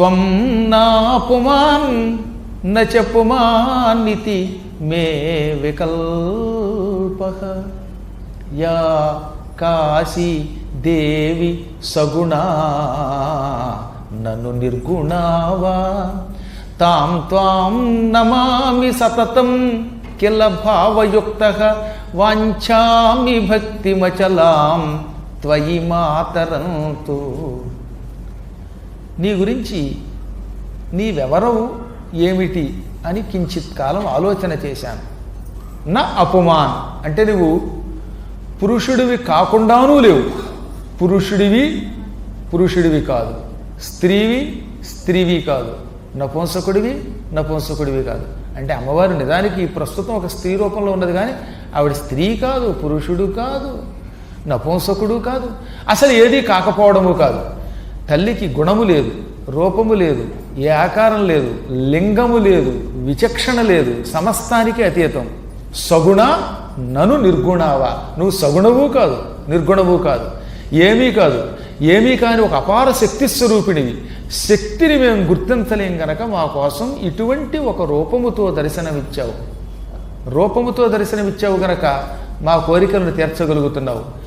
త్వం నాపుమాన్ నచపుమానితి మే వికల్ప. యా కాశీ దేవి సగుణా నన్ను నిర్గుణావా. తాం త్వాం నమామి సతతం కిల భావయుక్త. వాంఛామి భక్తిమచలాం త్వయి మాతరంతు. నీ గురించి నీవెవరవు ఏమిటి అని కించిత్ కాలం ఆలోచన చేశాను. నా అపమాన్ అంటే నువ్వు పురుషుడివి కాకుండానూ లేవు. పురుషుడివి పురుషుడివి కాదు. స్త్రీవి స్త్రీవి కాదు. నపుంసకుడివి నపుంసకుడివి కాదు. అంటే అమ్మవారు నిజానికి ప్రస్తుతం ఒక స్త్రీ రూపంలో ఉన్నది కానీ ఆవిడ స్త్రీ కాదు పురుషుడు కాదు నపుంసకుడు కాదు. అసలు ఏదీ కాకపోవడము కాదు. తల్లికి గుణము లేదు రూపము లేదు ఏ ఆకారం లేదు లింగము లేదు విచక్షణ లేదు సమస్తానికి అతీతం. సగుణ నను నిర్గుణావా. నువ్వు సగుణవు కాదు నిర్గుణవు కాదు ఏమీ కాదు. ఏమీ కాని ఒక అపార శక్తి స్వరూపిణివి. శక్తిని మేము గుర్తించలేం గనక మా కోసం ఇటువంటి ఒక రూపముతో దర్శనమిచ్చావు. రూపముతో దర్శనమిచ్చావు గనక మా కోరికలను తీర్చగలుగుతున్నావు.